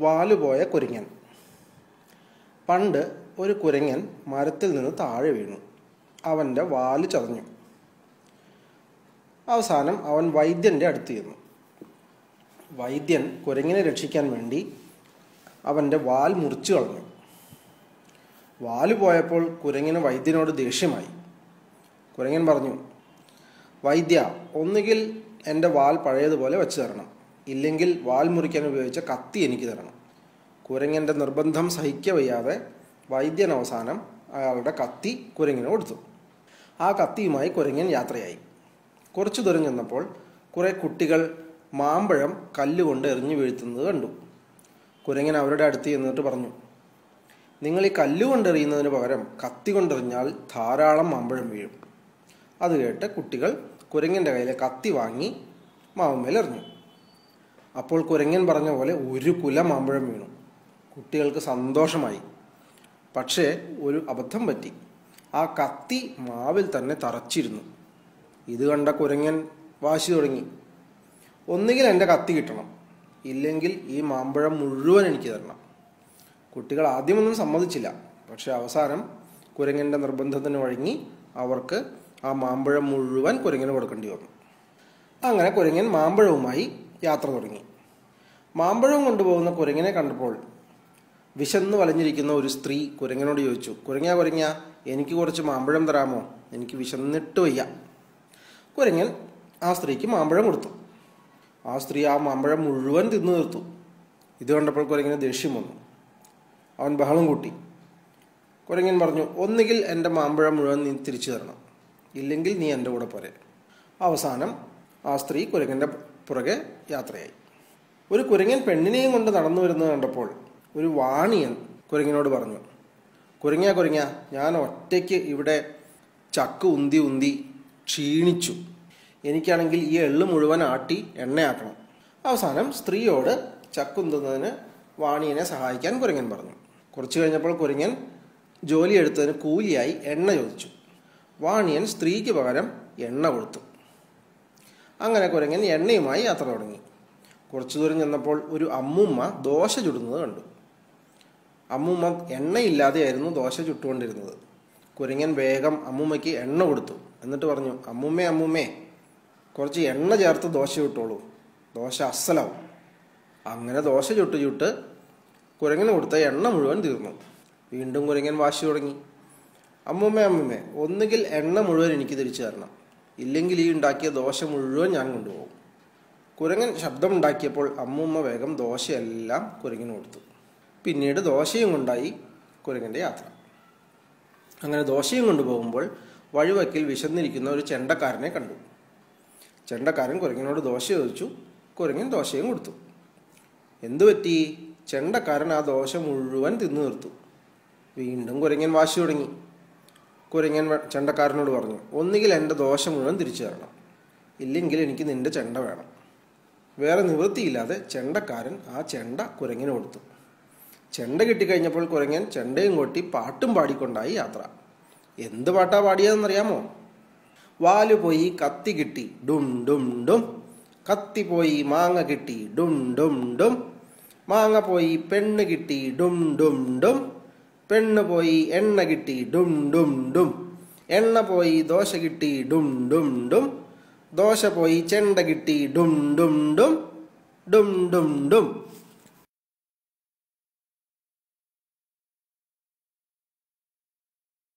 വാലുപോയ കുരങ്ങൻ. പണ്ട് ഒരു കുരങ്ങൻ മരത്തിൽ നിന്ന് താഴെ വീണു. അവന്റെ വാൽ ചതഞ്ഞു. അവസാനം അവൻ വൈദ്യന്റെ അടുത്ത് ചെന്നു. വൈദ്യൻ കുരങ്ങിനെ രക്ഷിക്കാൻ വേണ്ടി അവന്റെ വാൽ മുറിച്ചു കളഞ്ഞു. വാൽ പോയപ്പോൾ കുരങ്ങിന് വൈദ്യനോട് ദേഷ്യമായി. കുരങ്ങൻ പറഞ്ഞു വൈദ്യ ഒന്നുകിൽ എന്റെ വാൽ പഴയതുപോലെ വെച്ച് തരണം. ഇല്ലെങ്കിൽ വാൽ മുറിക്കാൻ ഉപയോഗിച്ച കത്തി എനിക്ക് തരണം. കുരങ്ങന്റെ നിർബന്ധം സഹിക്കവയ്യാതെ വൈദ്യൻ അവസാനം അയാളുടെ കത്തി കുരങ്ങിന് കൊടുത്തു. ആ കത്തിയുമായി കുരങ്ങൻ യാത്രയായി. കുറച്ചു ദൂരം ചെന്നപ്പോൾ കുറേ കുട്ടികൾ മാമ്പഴം കല്ലുകൊണ്ട് എറിഞ്ഞു വീഴ്ത്തുന്നത് കണ്ടു. കുരങ്ങൻ അവരുടെ അടുത്ത് ചെന്നിട്ട് പറഞ്ഞു നിങ്ങൾ ഈ കല്ലുകൊണ്ട് എറിയുന്നതിന് പകരം കത്തി കൊണ്ടെറിഞ്ഞാൽ ധാരാളം മാമ്പഴം വീഴും. അത് കേട്ട് കുട്ടികൾ കുരങ്ങന്റെ കയ്യിലെ കത്തി വാങ്ങി മാവുമേൽ എറിഞ്ഞു. അപ്പോൾ കുരങ്ങൻ പറഞ്ഞ പോലെ ഒരു കുല മാമ്പഴം വീണു. കുട്ടികൾക്ക് സന്തോഷമായി. പക്ഷേ ഒരു അബദ്ധം പറ്റി. ആ കത്തി മാവിൽ തന്നെ തറച്ചിരുന്നു. ഇത് കണ്ട കുരങ്ങൻ വാശി തുടങ്ങി. ഒന്നുകിൽ എന്റെ കത്തി കിട്ടണം. ഇല്ലെങ്കിൽ ഈ മാമ്പഴം മുഴുവൻ എനിക്ക് തരണം. കുട്ടികൾ ആദ്യമൊന്നും സമ്മതിച്ചില്ല. പക്ഷെ അവസാനം കുരങ്ങന്റെ നിർബന്ധത്തിന് വഴങ്ങി അവർക്ക് ആ മാമ്പഴം മുഴുവൻ കുരങ്ങിന് കൊടുക്കേണ്ടി വന്നു. അങ്ങനെ കുരങ്ങൻ മാമ്പഴവുമായി യാത്ര തുടങ്ങി. മാമ്പഴം കൊണ്ടുപോകുന്ന കുരങ്ങിനെ കണ്ടപ്പോൾ വിശന്ന് വലഞ്ഞിരിക്കുന്ന ഒരു സ്ത്രീ കുരങ്ങനോട് ചോദിച്ചു കുരങ്ങ കുരങ്ങ എനിക്ക് കുറച്ച് മാമ്പഴം തരാമോ? എനിക്ക് വിശന്നിട്ട് വയ്യ. കുരങ്ങൻ ആ സ്ത്രീക്ക് മാമ്പഴം കൊടുത്തു. ആ സ്ത്രീ ആ മാമ്പഴം മുഴുവൻ തിന്നു തീർത്തു. ഇത് കണ്ടപ്പോൾ കുരങ്ങിന് ദേഷ്യം വന്നു. അവൻ ബഹളം കൂട്ടി. കുരങ്ങൻ പറഞ്ഞു ഒന്നുകിൽ എന്റെ മാമ്പഴം മുഴുവൻ നീ തിരിച്ചു തരണം. ഇല്ലെങ്കിൽ നീ എന്റെ കൂടെ പോരെ. അവസാനം ആ സ്ത്രീ കുരങ്ങന്റെ പുറകെ യാത്രയായി. ഒരു കുരങ്ങൻ പെണ്ണിനെയും കൊണ്ട് നടന്നു വരുന്നത് കണ്ടപ്പോൾ ഒരു വാണിയൻ കുരങ്ങിനോട് പറഞ്ഞു കുരങ്ങ കുരങ്ങ ഞാൻ ഒറ്റയ്ക്ക് ഇവിടെ ചക്ക് ഉന്തി ഉന്തി ക്ഷീണിച്ചു. എനിക്കാണെങ്കിൽ ഈ എള്ള് മുഴുവൻ ആട്ടി എണ്ണയാക്കണം. അവസാനം സ്ത്രീയോട് ചക്കുന്തുന്നതിന് വാണിയനെ സഹായിക്കാൻ കുരങ്ങൻ പറഞ്ഞു. കുറച്ചു കഴിഞ്ഞപ്പോൾ കുരങ്ങൻ ജോലിയെടുത്തതിന് കൂലിയായി എണ്ണ ചോദിച്ചു. വാണിയൻ സ്ത്രീക്ക് പകരം എണ്ണ കൊടുത്തു. അങ്ങനെ കുരങ്ങൻ എണ്ണയുമായി യാത്ര തുടങ്ങി. കുറച്ചു ദൂരം ചെന്നപ്പോൾ ഒരു അമ്മുമ്മ ദോശ ചുടുന്നത് കണ്ടു. അമ്മുമ്മ എണ്ണയില്ലാതെയായിരുന്നു ദോശ ചുട്ടുകൊണ്ടിരുന്നത്. കുരങ്ങൻ വേഗം അമ്മുമ്മയ്ക്ക് എണ്ണ കൊടുത്തു. എന്നിട്ട് പറഞ്ഞു അമ്മുമ്മേ അമ്മുമ്മേ കുറച്ച് എണ്ണ ചേർത്ത് ദോശ ചുട്ടോളൂ. ദോശ അസ്സലാവും അങ്ങനെ ദോശ ചുട്ട് ചുട്ട് കുരങ്ങന് കൊടുത്ത എണ്ണ മുഴുവൻ തീർന്നു. വീണ്ടും കുരങ്ങൻ വാശി തുടങ്ങി. അമ്മുമ്മേ അമ്മുമ്മേ ഒന്നുകിൽ എണ്ണ മുഴുവൻ എനിക്ക് തിരിച്ചു തരണം. ഇല്ലെങ്കിൽ ഈ ഉണ്ടാക്കിയ ദോശ മുഴുവൻ ഞാൻ കൊണ്ടുപോകും. കുരങ്ങൻ ശബ്ദം ഉണ്ടാക്കിയപ്പോൾ അമ്മൂമ്മ വേഗം ദോശയെല്ലാം കുരങ്ങിന് കൊടുത്തു. പിന്നീട് ദോശയും കൊണ്ടായി കുരങ്ങന്റെ യാത്ര. അങ്ങനെ ദോശയും കൊണ്ടുപോകുമ്പോൾ വഴിവക്കിൽ വിശന്നിരിക്കുന്ന ഒരു ചെണ്ടക്കാരനെ കണ്ടു. ചെണ്ടക്കാരൻ കുരങ്ങിനോട് ദോശ ചോദിച്ചു. കുരങ്ങൻ ദോശയും കൊടുത്തു. എന്തു പറ്റി? ചെണ്ടക്കാരൻ ആ ദോശ മുഴുവൻ തിന്നു നിർത്തു വീണ്ടും കുരങ്ങൻ വാശി തുടങ്ങി. കുരങ്ങൻ ചെണ്ടക്കാരനോട് പറഞ്ഞു ഒന്നുകിൽ എന്റെ ദോശ മുഴുവൻ തിരിച്ചു തരണം. ഇല്ലെങ്കിൽ എനിക്ക് നിന്റെ ചെണ്ട വേണം. വേറെ നിവൃത്തിയില്ലാതെ ചെണ്ടക്കാരൻ ആ ചെണ്ട കുരങ്ങിന് കൊടുത്തു. ചെണ്ട കിട്ടിക്കഴിഞ്ഞപ്പോൾ കുരങ്ങൻ ചെണ്ടയും കൊട്ടി പാട്ടും പാടിക്കൊണ്ടായി യാത്ര. എന്ത് പാട്ടാ പാടിയതെന്നറിയാമോ? വാൽ പോയി കത്തി കിട്ടി ഡും ഡും ഡും. കത്തി പോയി മാങ്ങ കിട്ടി ഡും ഡും ഡും. മാങ്ങ പോയി പെണ്ണ് കിട്ടി ഡും ഡും ഡും. പെണ്ണ് പോയി എണ്ണ കിട്ടി ഡും ഡും ഡും. എണ്ണ പോയി ദോശ കിട്ടി ഡും ഡും ഡും. ദോശ പോയി ചെണ്ട കിട്ടി ഡും ഡും ഡും. ഡും ഡും ഡും.